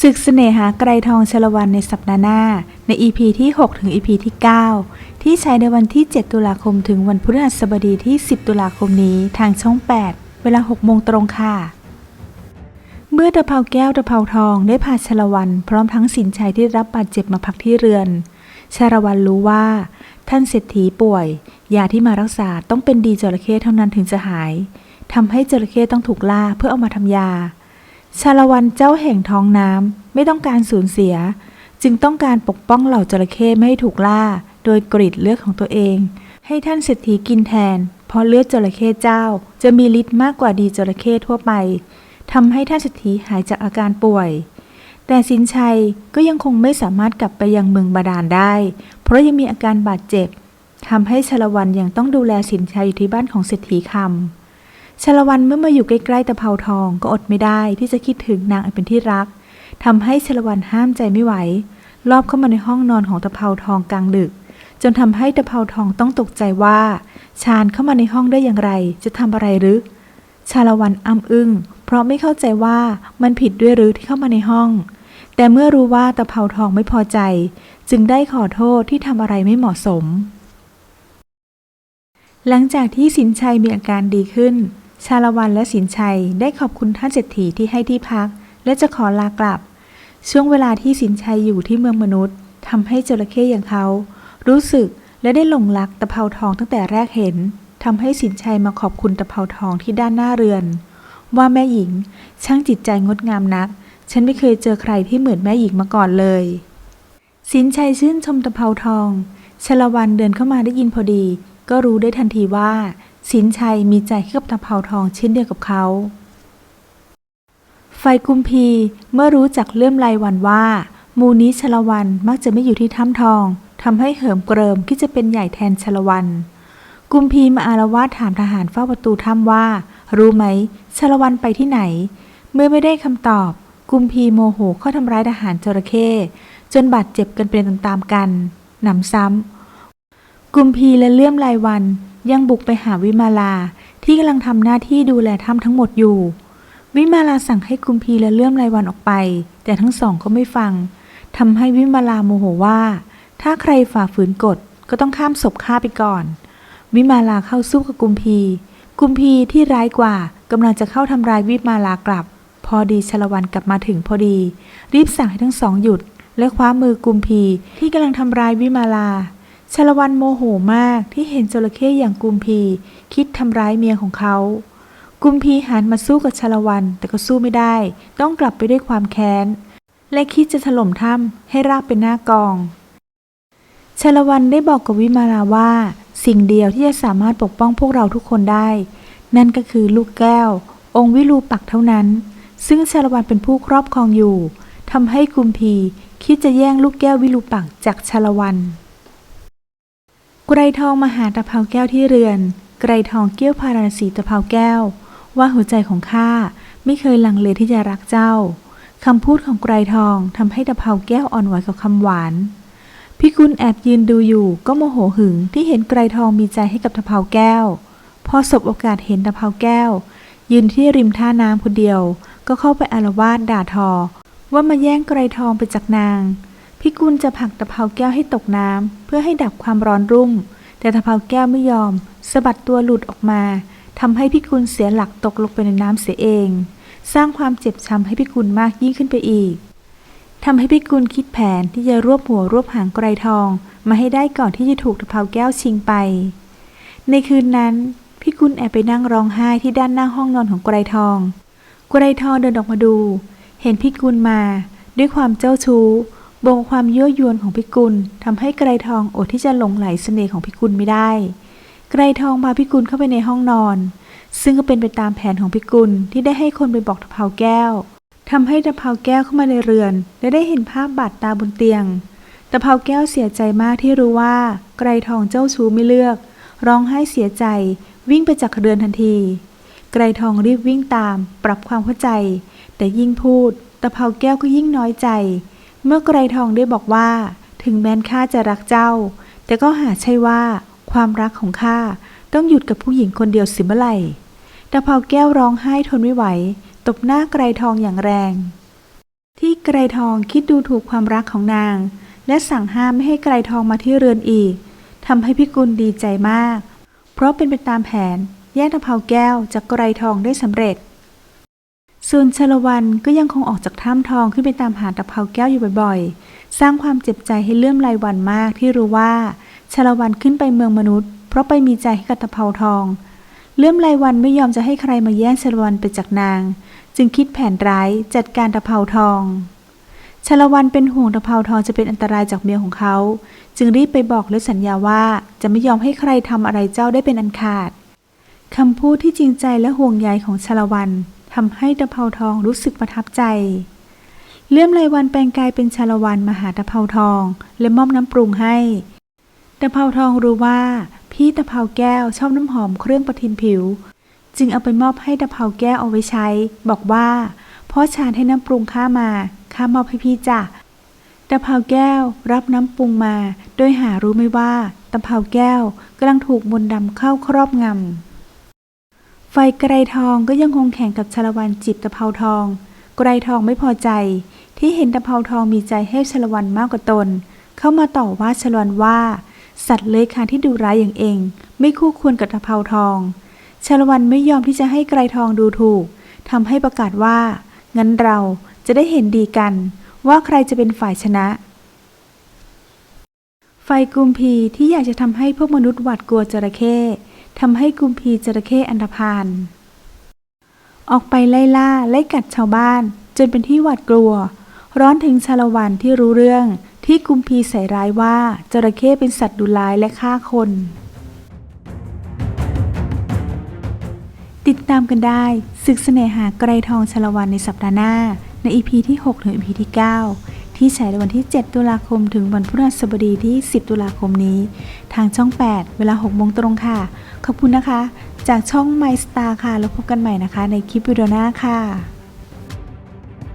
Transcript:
ศึกเสน่หาไกรทองชลวันในสัปดาห์หน้า ใน EP ที่ 6 ถึง EP ที่ 9 ที่ใช้ในวันที่ 7 ตุลาคมถึงวันพฤหัสบดีที่ 10 ตุลาคมนี้ทางช่อง 8 เวลา 6 โมงตรงค่ะ เมื่อตะเภาแก้วตะเภาทองได้พาชลวันพร้อมทั้งสินชัยที่รับบาดเจ็บมาพักที่เรือน ชาละวันรู้ว่า ท่านเศรษฐีป่วย ยาที่มารักษาต้องเป็นดีจระเข้เท่านั้นถึงจะหายทำให้จระเข้ต้องถูกล่าเพื่อเอามาทำยา ชาละวันเจ้าแห่งท้องน้ำไม่ต้องการสูญเสีย จึงต้องการปกป้องเหล่าจระเข้ไม่ให้ถูกล่า โดยกรีดเลือดของตัวเอง ให้ท่านเศรษฐีกินแทน เพราะเลือดจระเข้เจ้า จะมีฤทธิ์มากกว่าดีจระเข้ทั่วไปทำให้ท่านเศรษฐีหายจากอาการป่วย แต่สินชัยก็ยังคงไม่สามารถกลับไปยังเมืองบาดาลได้ เพราะยังมีอาการบาดเจ็บทำให้ชาละวันยังต้องดูแลสินชัยอยู่ที่บ้านของเศรษฐีคำ ชาละวันเมื่อมาอยู่ใกล้ๆตะเภาทองก็อดไม่ได้ที่จะคิดถึงนางอันเป็นที่รักทำให้ชาละวันห้ามใจไม่ไหวรอบเข้ามาในห้องนอนของตะเภาทองกลางดึก จนทำให้ตะเภาทองต้องตกใจว่าชาญเข้ามาในห้องได้อย่างไร จะทำอะไรหรือ ชาละวันอ้ำอึง้งเพราะไม่เข้าใจว่ามันผิดด้วยหรือที่เข้ามาในห้อง แต่เมื่อรู้ว่าตะเภาทองไม่พอใจ จึงได้ขอโทษที่ทำอะไรไม่เหมาะสม หลังจากที่สินชัยมีอาการดีขึ้น ชาละวันและสินชัยได้ขอบคุณท่านเศรษฐีที่ให้ที่พัก และจะขอลากลับ ช่วงเวลาที่สินชัยอยู่ที่เมืองมนุษย์ทำให้จระเข้อย่างเขา รู้สึกและได้หลงรักตะเภาทองตั้งแต่แรกเห็นทำให้สินชัยมาขอบคุณตะเภาทองที่ด้านหน้าเรือน ว่าแม่หญิงช่างจิตใจงดงามนัก ฉันไม่เคยเจอใครที่เหมือนแม่หญิงมาก่อนเลย สินชัยชื่นชมตะเภาทองชลวันเดินเข้ามาได้ยินพอดี ก็รู้ได้ทันทีว่า สินชัยมีใจให้กับตะเภาทองเช่นเดียวกับเขา ไฟกุมพีเมื่อรู้จักเลื่อมลายวันว่า มูนี้ชลวันมักจะไม่อยู่ที่ถ้ำทองทำให้เหิมเกริมคิดจะเป็นใหญ่แทนชลวันกุมพีมาอารวาสถามทหารเฝ้าประตูถ้ำว่า รู้ไหมชลวันไปที่ไหน เมื่อไม่ได้คำตอบ กุมพีโมโหเข้าทำร้ายทหารจระเข้จนบาดเจ็บกันเป็นตามๆกันหนำซ้ำกุมพีและเลื่อมลายวัน ยังบุกไปหาวิมาลาที่กำลังทำหน้าที่ดูแลถ้ำทั้งหมดอยู่ วิมาลาสั่งให้กุมพีและเลื่อมลายวันออกไป แต่ทั้งสองก็ไม่ฟังทำให้วิมาลาโมโหว่า ถ้าใครฝ่าฝืนกฎก็ต้องข้ามศพฆ่าไปก่อน วิมาลาเข้าสู้กับกุมพี กุมพีที่ร้ายกว่ากำลังจะเข้าทำร้ายวิมาลากลับ พอดีชลวันกลับมาถึงพอดี รีบสั่งให้ทั้งสองหยุด และคว้ามือกุมพีที่กำลังทำร้ายวิมาลา ชลวันโมโหมากที่เห็นจระเข้อย่างกุมพี คิดทำร้ายเมียของเขา กุมพีหันมาสู้กับชลวันแต่ก็สู้ไม่ได้ ต้องกลับไปด้วยความแค้น และคิดจะถล่มถ้ำให้ราบเป็นหน้ากอง ชลวันได้บอกกับวิมาลาว่า สิ่งเดียวที่จะสามารถปกป้องพวกเราทุกคนได้ นั่นก็คือลูกแก้ว องค์วิรูปักษ์เท่านั้น ซึ่งชลวันเป็นผู้ครอบครองอยู่ทำให้กุมพีคิดจะแย่งลูกแก้ววิรูปักษ์จากชลวัน ไกรทองมาหาตะเภาแก้วที่เรือน ไกรทองเกี้ยวพาราสีตะเภาแก้ว ว่าหัวใจของข้าไม่เคยลังเลที่จะรักเจ้าคำพูดของไกรทองทำให้ตะเภาแก้วอ่อนไหวกับคำหวานพี่กุลแอบยืนดูอยู่ก็โมโหหึงที่เห็นไกรทองมีใจให้กับตะเภาแก้ว พอสบโอกาสเห็นตะเภาแก้ว ยืนที่ริมท่าน้ำคนเดียว ก็เข้าไปอารวาสด่าทอ ว่ามาแย่งไกรทองไปจากนาง พี่กุลจะผลักตะเภาแก้วให้ตกน้ำเพื่อให้ดับความร้อนรุ่ม แต่ตะเภาแก้วไม่ยอมสะบัดตัวหลุดออกมาทำให้พี่กุลเสียหลักตกลงไปในน้ำเสียเอง สร้างความเจ็บช้ำให้พี่กุลมากยิ่งขึ้นไปอีกทำให้พี่กุลคิดแผนที่จะรวบหัวรวบหางไกรทอง มาให้ได้ก่อนที่จะถูกตะเภาแก้วชิงไป ในคืนนั้นพี่กุลแอบไปนั่งร้องไห้ที่ด้านหน้าห้องนอนของไกรทอง ไกรทองเดินออกมาดู เห็นพี่กุลมา ด้วยความเจ้าชู้ บ่งความยั่วยวนของพี่กุลทำให้ไกรทองอดที่จะหลงไหลเสน่ห์ของพี่กุลไม่ได้ ไกรทองพาพี่กุลเข้าไปในห้องนอน ซึ่งก็เป็นไปตามแผนของพี่กุลที่ได้ให้คนไปบอกตะเภาแก้วทำให้ตะเภาแก้วเข้ามาในเรือน และได้เห็นภาพบาดตาบนเตียงตะเภาแก้วเสียใจมากที่รู้ว่า ไกรทองเจ้าชู้ไม่เลือก ร้องไห้เสียใจ วิ่งไปจากเรือนทันที ไกรทองรีบวิ่งตาม ปรับความเข้าใจ แต่ยิ่งพูดตะเภาแก้วก็ยิ่งน้อยใจ เมื่อไกรทองได้บอกว่า ถึงแม้นข้าจะรักเจ้า แต่ก็หาใช่ว่า ความรักของข้าต้องหยุดกับผู้หญิงคนเดียวสิเมื่อไหร่ตะเภาแก้วร้องไห้ทนไม่ไหว ตบหน้าไกรทองอย่างแรง ที่ไกรทองคิดดูถูกความรักของนาง และสั่งห้ามไม่ให้ไกรทองมาที่เรือนอีกทำให้พิกุลดีใจมาก เพราะเป็นไปตามแผนแย่งตะเภาแก้วจากไกรทองได้สำเร็จ ส่วนชลวันก็ยังคงออกจากถ้ำทองขึ้นไปตามหาตะเภาแก้วอยู่บ่อยๆ สร้างความเจ็บใจให้เลื่อมลายวันมากที่รู้ว่าชลวันขึ้นไปเมืองมนุษย์ เพราะไปมีใจให้กับตะเภาทอง เลื่อมลายวันไม่ยอมจะให้ใครมาแย่งชลวันไปจากนาง จึงคิดแผนร้ายจัดการตะเภาทองชลวันเป็นห่วงตะเภาทองจะเป็นอันตรายจากเมียของเขา จึงรีบไปบอกและสัญญาว่าจะไม่ยอมให้ใครทำอะไรเจ้าได้เป็นอันขาดคำพูดที่จริงใจและห่วงใยของชลวัน ทำให้ตะเภาทองรู้สึกประทับใจ เลื่อมลายวันแปลงกายเป็นชาลวันมาหาตะเภาทอง และมอบน้ำปรุงให้ตะเภาทองรู้ว่า พี่ตะเภาแก้วชอบน้ำหอมเครื่องประทินผิว จึงเอาไปมอบให้ตะเภาแก้วเอาไว้ใช้ บอกว่าพ่อชานให้น้ำปรุงข้ามาข้ามอบให้พี่จ้ะตะเภาแก้วรับน้ำปรุงมา โดยหารู้ไม่ว่าตะเภาแก้วกำลังถูกมนต์ดำเข้าครอบงำ ไฟไกรทองก็ยังคงแข่งกับชลวันจีบตะเภาทอง ไกรทองไม่พอใจ ที่เห็นตะเภาทองมีใจให้ชลวันมากกว่าตน เข้ามาต่อว่าชลวันว่า สัตว์เลื้อยคลานที่ดูร้ายอย่างเอง ไม่คู่ควรกับตะเภาทองชลวันไม่ยอมที่จะให้ไกรทองดูถูกทำให้ประกาศว่า งั้นเราจะได้เห็นดีกัน ว่าใครจะเป็นฝ่ายชนะไฟกุมพีที่อยากจะทำให้พวกมนุษย์หวาดกลัวจระเข้ ทำให้กุมพีจระเข้อันธพาลออกไปไล่ล่าไล่กัดชาวบ้าน จนเป็นที่หวาดกลัว ร้อนถึงชาละวันที่รู้เรื่องที่กุมพีใส่ร้ายว่าจระเข้เป็นสัตว์ดุร้ายและฆ่าคน ติดตามกันได้ศึกเสน่หาไกรทองชาละวันในสัปดาห์หน้า ในอีพีที่ 6 ถึงอีพีที่ 9 ที่ฉายในวันที่ 7 ตุลาคม ถึงวันพฤหัสบดีที่ 10 ตุลาคมนี้ ทางช่อง 8 เวลา6โมงตรงค่ะ ขอบคุณนะคะ จากช่อง My Star ค่ะ แล้วพบกันใหม่นะคะ ในคลิปวิดีโอหน้าค่ะ